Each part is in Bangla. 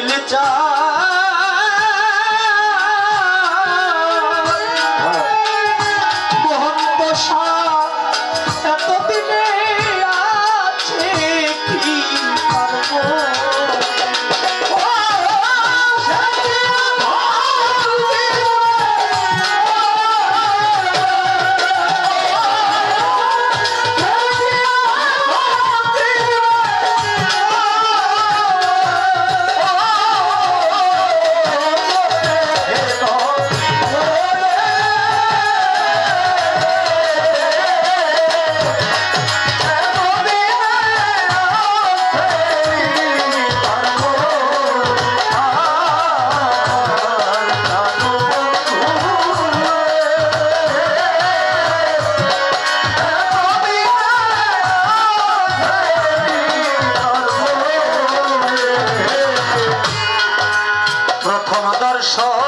দিল চা সব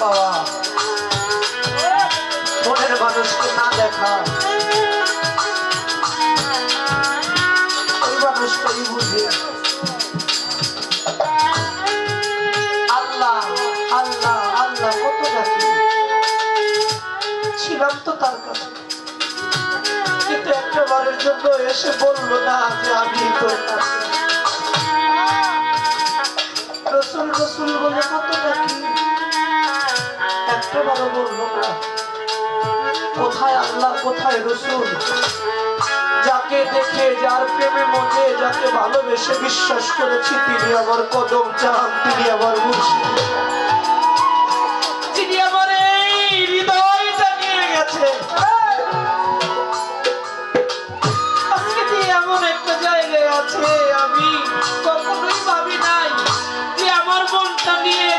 পাওয়া। মনের মানুষকে না দেখা। ওই মানুষটাই বুঝে। আল্লাহ আল্লাহ আল্লাহ, কত ডাকি ছিলাম তার কিন্তু একটা বারের জন্য এসে বলল, না, যে আমি তোর কাছে। রসুল রসুল বলে, কত ডাকি একটা বলব না। কোথায় আল্লাহ, কোথায় রসুল? যাকে দেখে, যার প্রেমে মধ্যে যাকে ভালোবেসে বিশ্বাস করেছি, তিনি আবার কদম চান, তিনি আবার বুঝি তিনি আমার এই হৃদয়টা নিয়ে গেছে।